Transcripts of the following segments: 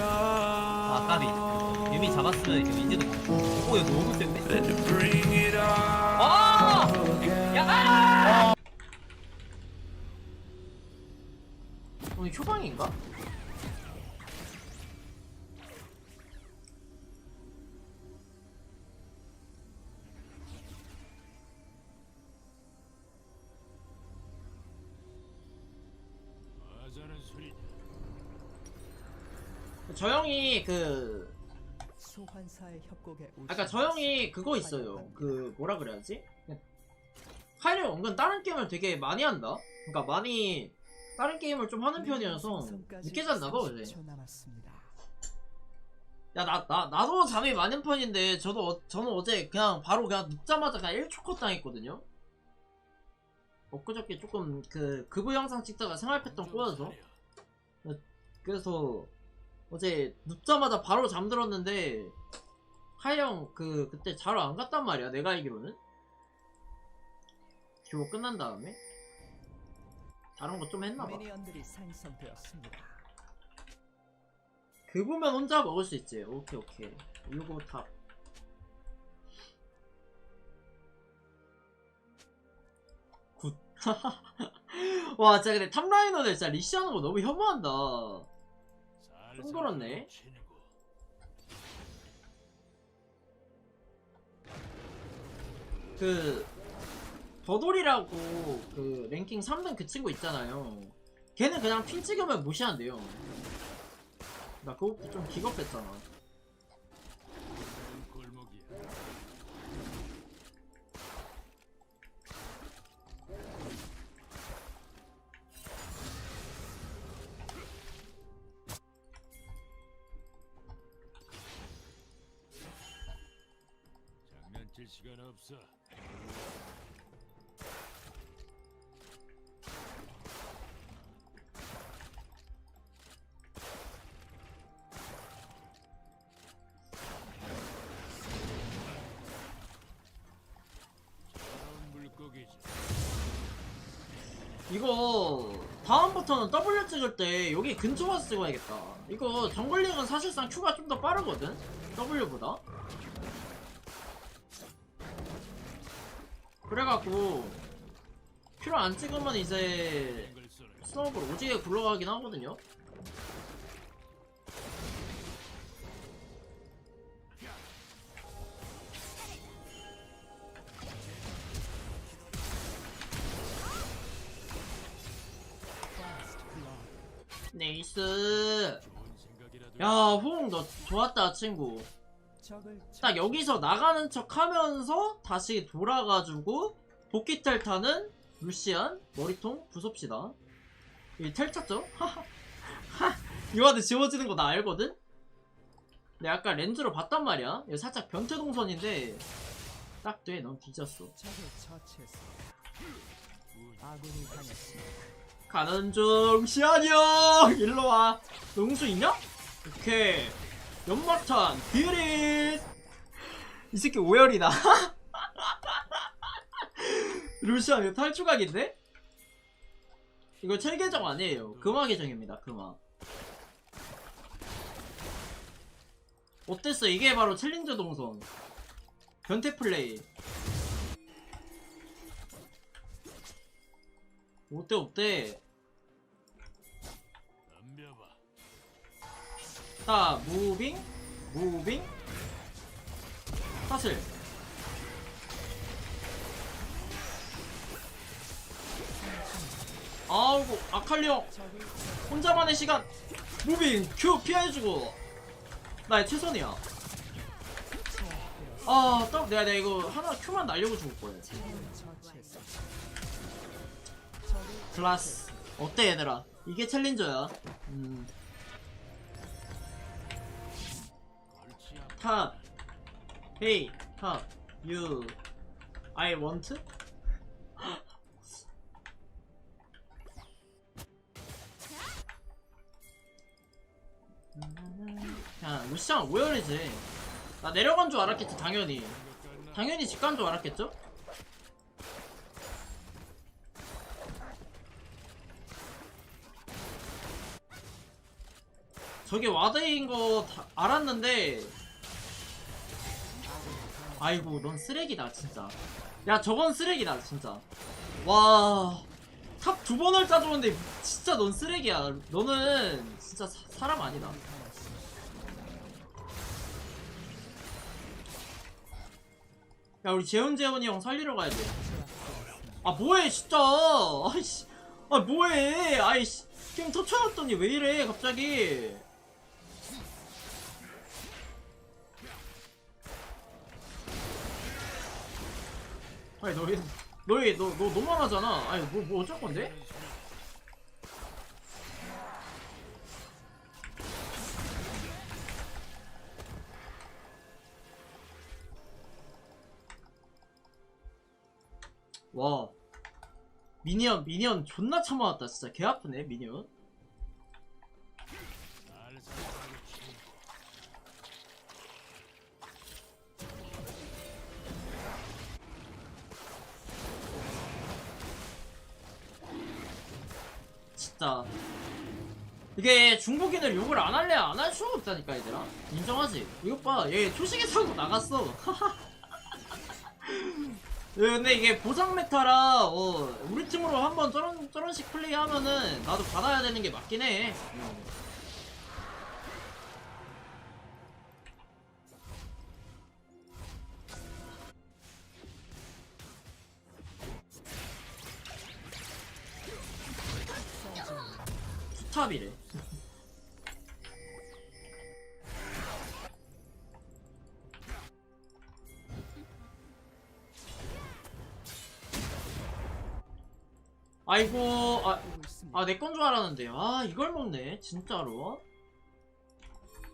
아 까비 유미 잡았으면 이제 이제도 오 이거 너무 센데? 아! 야! 오늘 휴방인가? 형이 그 아까 저 형이 그거 있어요. 그 뭐라 그래야지? 카이를 은근 다른 게임을 되게 많이 한다. 그러니까 많이 다른 게임을 좀 하는 편이어서 늦게 잤나 봐 어제. 야나나 나도 잠이 많은 편인데 저도 어, 저는 어제 그냥 바로 그냥 눕자마자 그냥 1초 컷 당했거든요. 엊그저께 조금 그 그부 영상 찍다가 생활 패턴 꼬여서 그래서 어제 눕자마자 바로 잠들었는데 하영 그 그때 자러 안 갔단 말이야 내가 알기로는? 듀오 끝난 다음에? 다른 거 좀 했나봐. 미니언들이 생성되었습니다. 그 보면 혼자 먹을 수 있지. 오케이 오케이. 이거 탑 굿. 와 진짜 근데 탑라이너들 진짜 리시하는 거 너무 혐오한다 좀 그렇네. 그 버돌이라고 그 랭킹 3등 그 친구 있잖아요. 걔는 그냥 핀 찍으면 무시한대요. 나 그것도 좀 기겁했잖아 시간 없어. 이거 다음부터는 W 찍을 때 여기 근처 와서 찍어야겠다. 이거 정글링은 사실상 Q가 좀 더 빠르거든? W보다 그래갖고 Q를 안 찍으면 이제. 스노우볼 오지게 굴러가긴 하거든요 네이스. 야 호응 너 좋았다 친구 딱 여기서 나가는 척 하면서 다시 돌아가지고 복귀텔 타는 루시안 머리통 부숩시다 이텔 쳤죠? 이와드 지워지는 거 나 알거든? 근데 아까 렌즈로 봤단 말이야 이거 살짝 변태 동선인데 딱돼넌 뒤졌어. 가는 중 시안이 형 일로와 농수 있냐? 오케이 연막탄 기릿 이 새끼 오열이다. 루시안 이거 탈주각인데? 이거 철계정 아니에요. 금화 계정입니다 금화. 어땠어? 이게 바로 챌린저 동선. 변태 플레이. 어때 어때 자, 무빙, 무빙, 사슬. 아우고 아칼리오 혼자만의 시간. 무빙, 큐 피해주고. 나의 최선이야. 아, 딱 내가, 내가 이거 하나 큐만 날려고 죽을. 적을 클라스. 어때 얘들아? 이게 챌린저야. 음, 탑. 헤이, 탑. 유. I want? 야, 루시안 오열이지. 나 내려간 줄 알았겠지, 당연히. 당연히 집 간 줄 알았겠죠? 저게 와드인 거다 알았는데 아이고 넌 쓰레기다 진짜. 야 저건 쓰레기다 진짜. 와 탑 두 번을 따주는데 진짜 넌 쓰레기야. 너는 진짜 사, 사람 아니다. 야 우리 재훈 재훈이 형 살리러 가야 돼아 뭐해 진짜. 아이씨. 아 뭐해. 아이씨. 게임 터쳐놨더니 왜 이래 갑자기 아니 너희 너희 너, 너 너무 하잖아. 아니 뭐, 뭐 어쩔 건데? 와. 미니언 미니언 존나 참아왔다 진짜. 개 아프네 미니언 진짜. 이게 중국인을 욕을 안 할래 안 할 수가 없다니까 얘들아. 인정하지? 이것 봐얘 초식에서 하고 나갔어. 예, 근데 이게 보상 메타라 어, 우리 팀으로 한번 저런 저런식 플레이하면은 나도 받아야 되는 게 맞긴 해. 음. 아이고 아, 하고 있습니다. 아, 내건줄 알았는데. 아, 이걸 먹네. 진짜로.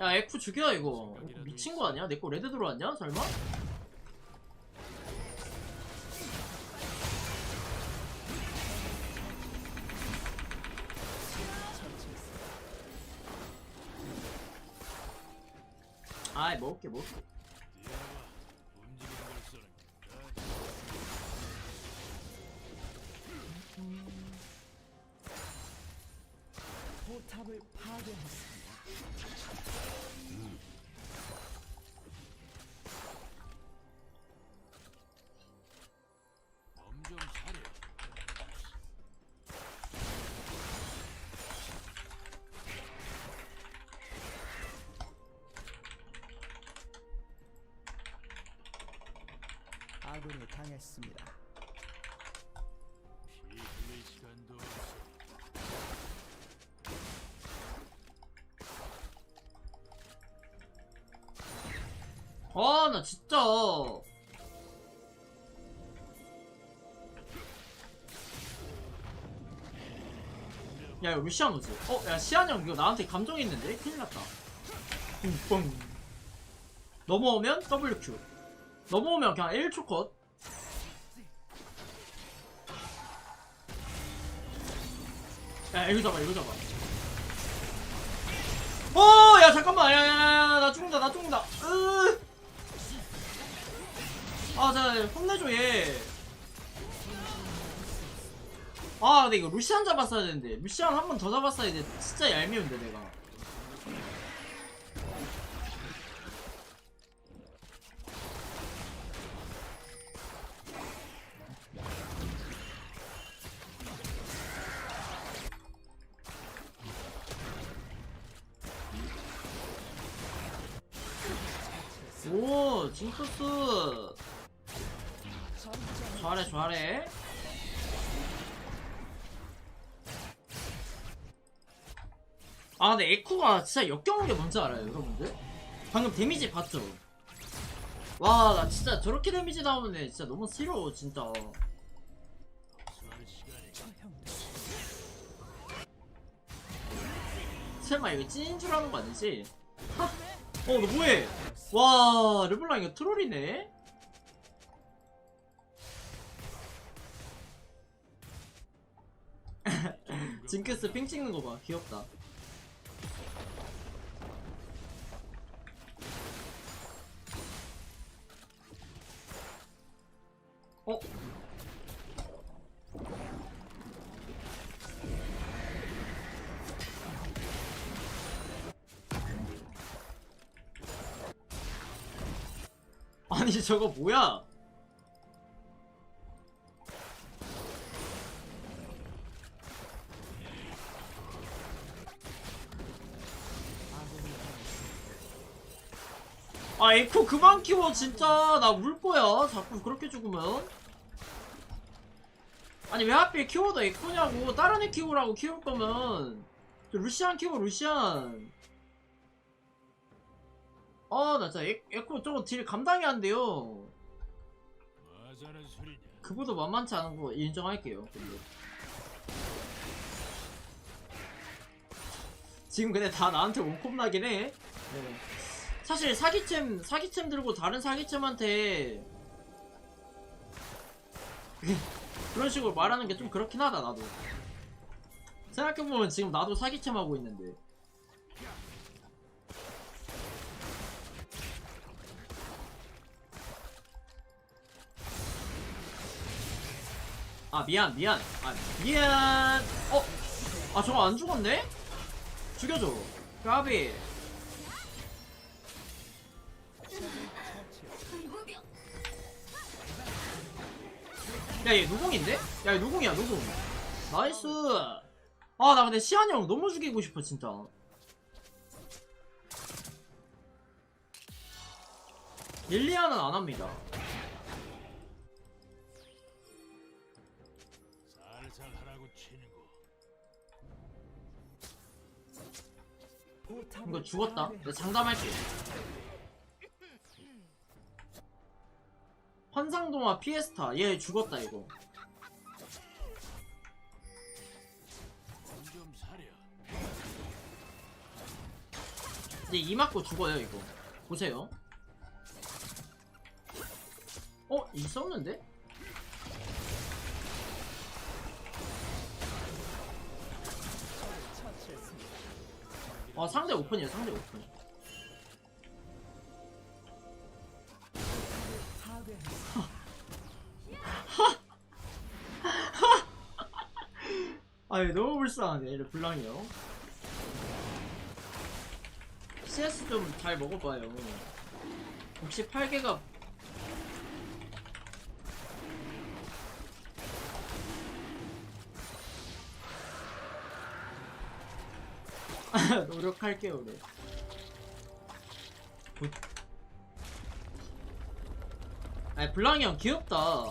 야, F 죽여, 이거. 이거 미친 거 아니야? 내 거 레드 들어왔냐? 설마? 아이, 먹을게, 먹을게. 아군이 당했습니다. 이거 루시안 오지? 어, 야, 시안 형, 이거 나한테 감정 있는데? 큰일 났다. 뿡. 넘어오면 WQ. 넘어오면 그냥 1초 컷. 야, 이거 잡아, 이거 잡아. 어, 야, 잠깐만. 야, 야, 야, 나 죽는다, 나 죽는다. 으. 아, 자, 혼내줘, 얘. 아, 근데 이거 루시안 잡았어야 되는데. 루시안 한 번 더 잡았어야 돼. 진짜 얄미운데, 내가. 오, 징크스. 잘해. 아, 근데 에쿠가 진짜 역겨운 게 뭔지 알아요, 여러분들? 방금 데미지 봤죠? 와, 나 진짜 저렇게 데미지 나오는 애 진짜 너무 싫어, 진짜. 설마 이거 찐인 줄 아는 거 아니지? 하? 어, 너 뭐해? 와, 르블랑 이거 트롤이네? 징크스 핑 찍는 거 봐. 귀엽다. 아니 저거 뭐야? 아 에코 그만 키워 진짜. 나 울 거야. 자꾸 그렇게 죽으면. 아니 왜 하필 키워도 에코냐고. 다른 애 키우라고 키울 거면. 저 루시안 키워 루시안 아 나 진짜 에, 에코 저거 딜 감당이 안 돼요? 그보다 만만치 않은 거 인정할게요 근데. 지금 근데 다 나한테 원콤 나긴 해 네. 사실 사기챔 사기챔 들고 다른 사기챔한테 그런 식으로 말하는 게 좀 그렇긴 하다 나도 생각해보면 지금 나도 사기챔 하고 있는데 아 미안 미안. 아 미안. 어? 아 저거 안 죽었네? 죽여줘. 까비. 야얘 누궁인데? 야얘 누궁이야 누궁 나이스. 아 나 근데 시한이 형 너무 죽이고 싶어 진짜. 릴리아는 안 합니다 하라고 치는 거. 이거 죽었다 내가 장담할게 환상동화 피에스타 얘 죽었다 이거 좀 사려. 이제 이 맞고 죽어요 이거 보세요 어? 있었는데? 아 상대 오픈이에요 상대 오픈. 아니 너무 불쌍하네 이래 블랑이요 CS 좀 잘 먹어봐요 혹시 8개가 노력할게요 우리 굿. 아니 블랑이 형 귀엽다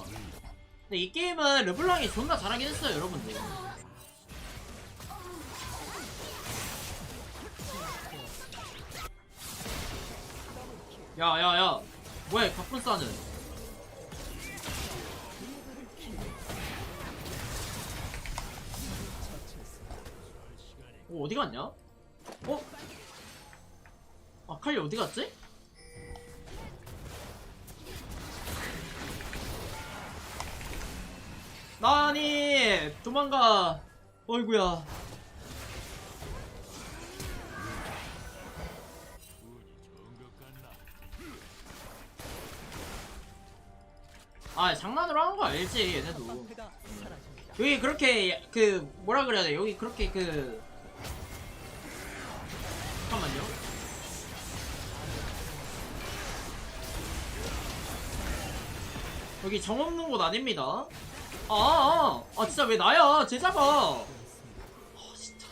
근데 이 게임은 르블랑이 존나 잘하긴 했어요 여러분들 야야야 뭐야 이 갑분싸는 처치했습니다. 어 어디 갔냐? 어? 아 칼리 어디 갔지? 나니 도망가 어이구야? 아 장난으로 하는 거 알지 얘네도. 여기 그렇게 그 뭐라 그래야 돼 여기 그렇게 그 여기 정 없는 곳 아닙니다. 아, 아, 아 진짜 왜 나야? 제자가 아 진짜.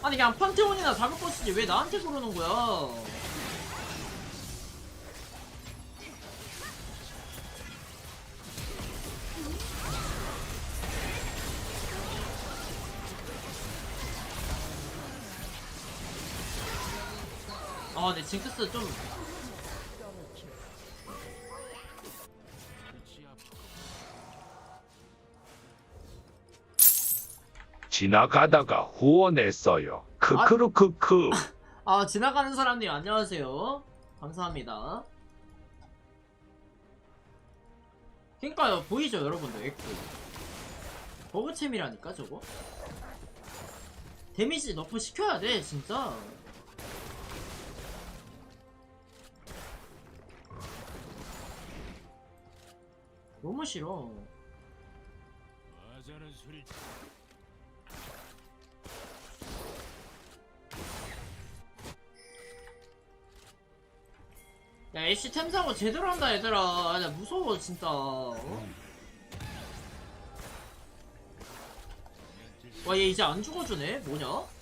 아니 그냥 판테온이나 잡을 것이지 왜 나한테 그러는 거야 아, 네, 징크스 좀. 지나가다가 후원했어요. 크크루크크. 아, 지나가는 사람님, 안녕하세요. 감사합니다. 그니까요, 보이죠, 여러분들, 에코. 버그챔이라니까, 저거? 데미지 너프 시켜야 돼, 진짜. 너무 싫어. 맞아는 소리. 야, 애쉬 템사고 제대로 한다, 얘들아. 아, 무서워, 진짜. 와, 얘 이제 안 죽어주네? 뭐냐?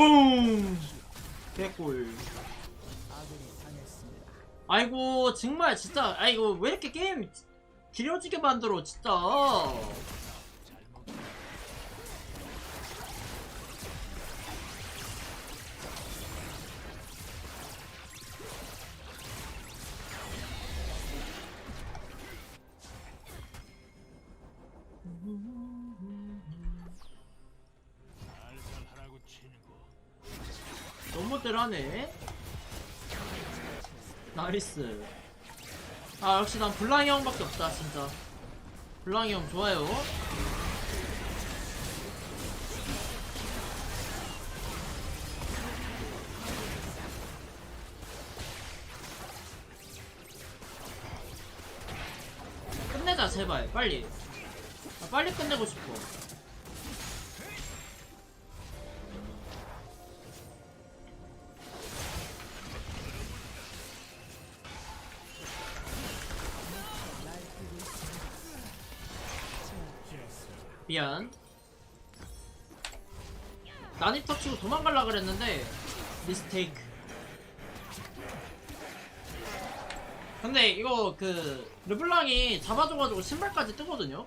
뿡 개꿀. 아이고 정말 진짜 아이고 왜 이렇게 게임 길어지게 만들어 진짜 나이스. 아 역시 난 블랑이 형밖에 없다 진짜. 블랑이 형 좋아요. 끝내자 제발. 빨리. 나 빨리 끝내고 싶어 미안. 난입 터치고 도망갈라 그랬는데 미스테이크. 근데 이거 그 르블랑이 잡아줘가지고 신발까지 뜨거든요?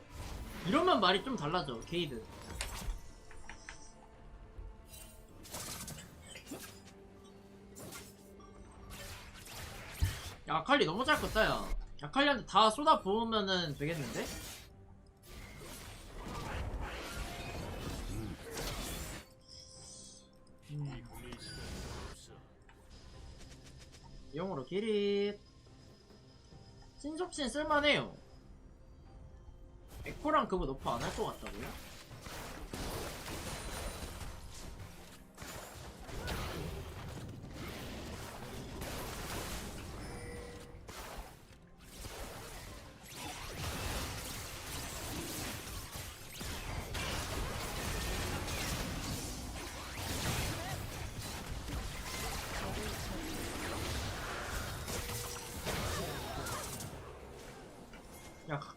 이러면 말이 좀 달라져 게이드. 야 아칼리 너무 잘 껐다 야. 아칼리한테 다 쏟아 부으면은 되겠는데? 영어로 기릿 신속신 쓸만해요 에코랑 그거 높아 안 할 것 같다고요?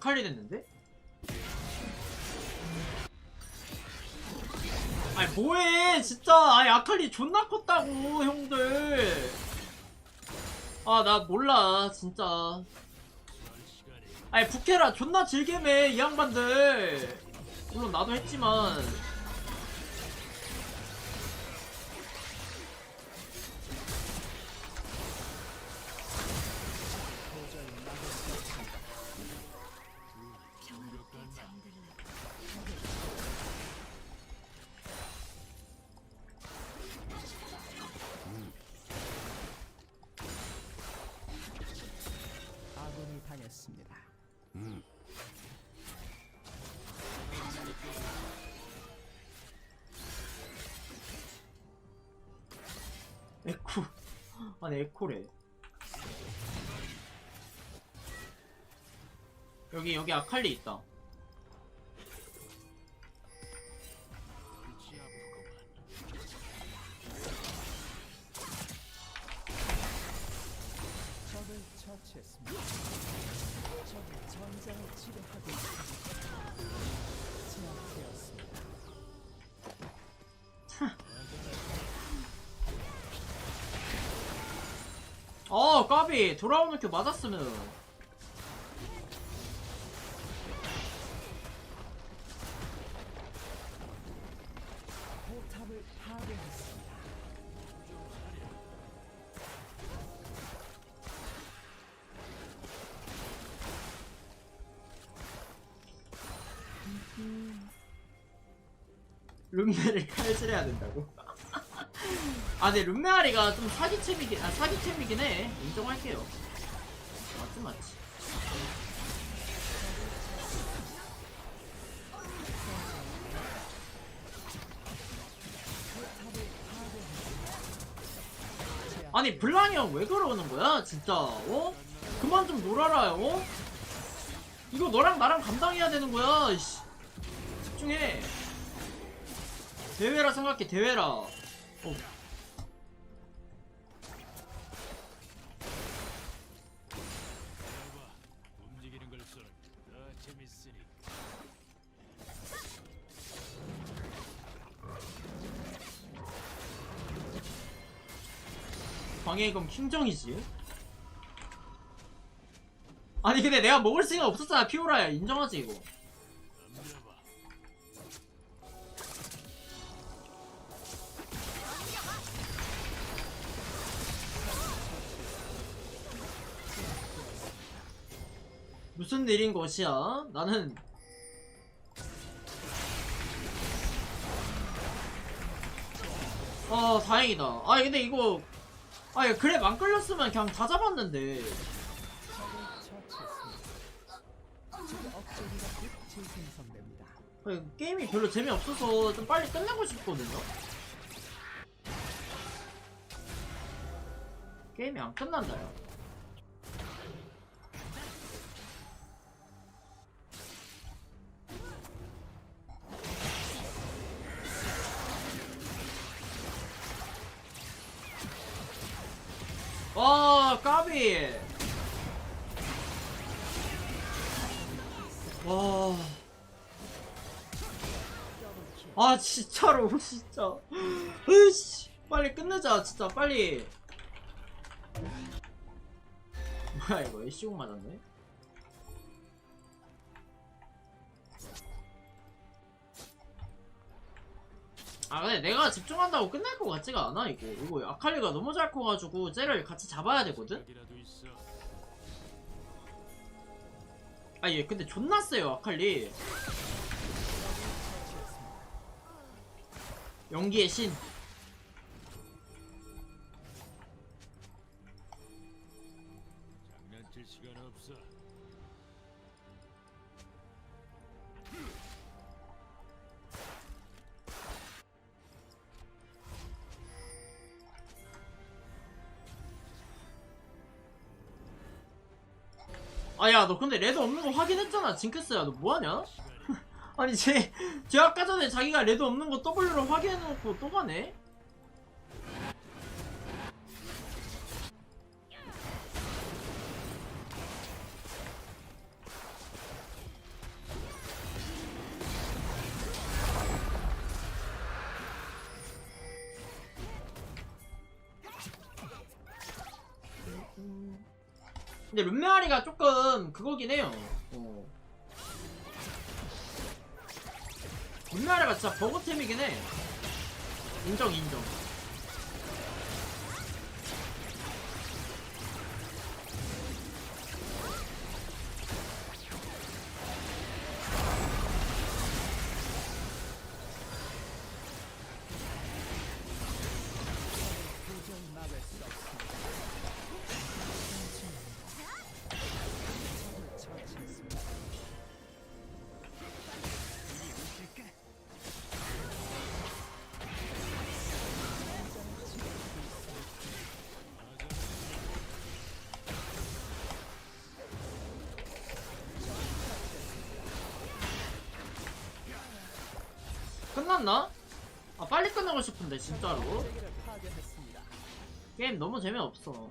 야 카칼리 됐는데? 아니 뭐해 진짜. 아니 아칼리 존나 컸다고 형들. 아 나 몰라 진짜. 아니 부캐라 존나 즐겜해 이 양반들. 물론 나도 했지만 아니 에코래. 여기 여기 아칼리 있다 어 까비 돌아오는 큐 맞았으면. 룸메를? 아 근데 룸메아리가 좀 사기챔이긴 아 사기챔이긴 해 인정할게요 맞지 맞지 아니 블랑이 형 왜 그러는 거야 진짜 어? 그만 좀 놀아라 어? 이거 너랑 나랑 감당해야 되는 거야 이씨. 집중해 대회라 생각해 대회라 어. 광해검 킹정이지. 아니 근데 내가 먹을 생각 없었잖아 피오라야. 인정하지 이거. 무슨 일인 것이야? 나는 아 다행이다. 아 근데 이거 아 그래 안 끌렸으면 그냥 다 잡았는데. 아, 이거 게임이 별로 재미없어서 좀 빨리 끝내고 싶거든요 게임이 안 끝난다요 와 까비. 와. 아 진짜로 진짜. 으씨 빨리 끝내자 진짜 빨리. 뭐야 이거 애쉬공 맞았네 아 근데 내가 집중한다고 끝날 것 같지가 않아 이거 이거 아칼리가 너무 잘 커가지고 쟤를 같이 잡아야 되거든? 아 얘 근데 존나 세요 아칼리 연기의 신 장난칠 시간 없어. 아 야 너 근데 레드 없는 거 확인했잖아 징크스야 너 뭐하냐? 아니 쟤, 쟤 아까 전에 자기가 레드 없는 거 W로 확인해놓고 또 가네? 근데 룸메아리가 조금 그거긴 해요. 어. 룸메아리가 진짜 버거템이긴 해. 인정 인정. 끝났나? 아 빨리 끝내고 싶은데 진짜로. 게임 너무 재미없어.